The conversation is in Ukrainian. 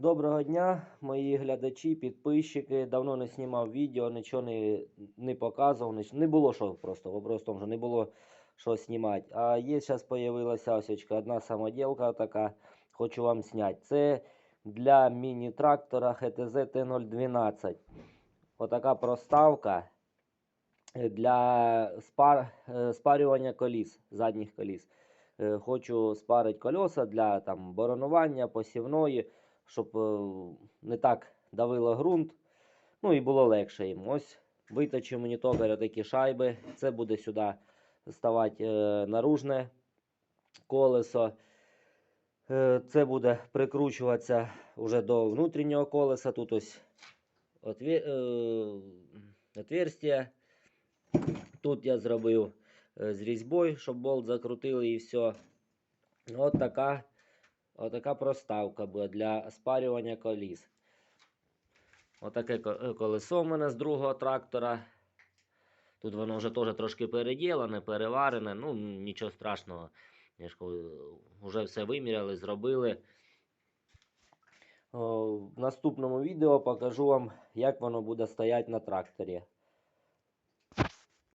Доброго дня, мої глядачі, підписчики. Давно не знімав відео, нічого не, не показував. ніч- Не було що просто. Вопрос в тому, що не було що знімати. А є зараз з'явилася осечка, одна самоділка така, хочу вам зняти. Це для міні-трактора ХТЗ Т012. Отака проставка для спар, е, спарювання коліс, задніх коліс. Е, Хочу спарити колеса для там, боронування, посівної щоб е, не так давило ґрунт, ну і було легше їм. Ось виточив мені такі шайби. Це буде сюди ставати е, наружне колесо. Е, це буде прикручуватися вже до внутрішнього колеса. Тут ось отві... е, отверстие. Тут я зробив е, з різьбою, щоб болт закрутили і все. От така Отака проставка буде для спарювання коліс. Отаке е, колесо в мене з другого трактора. Тут воно вже теж трошки переділене, переварене. Ну, нічого страшного. Я вже все виміряли, зробили. В наступному відео покажу вам, як воно буде стояти на тракторі.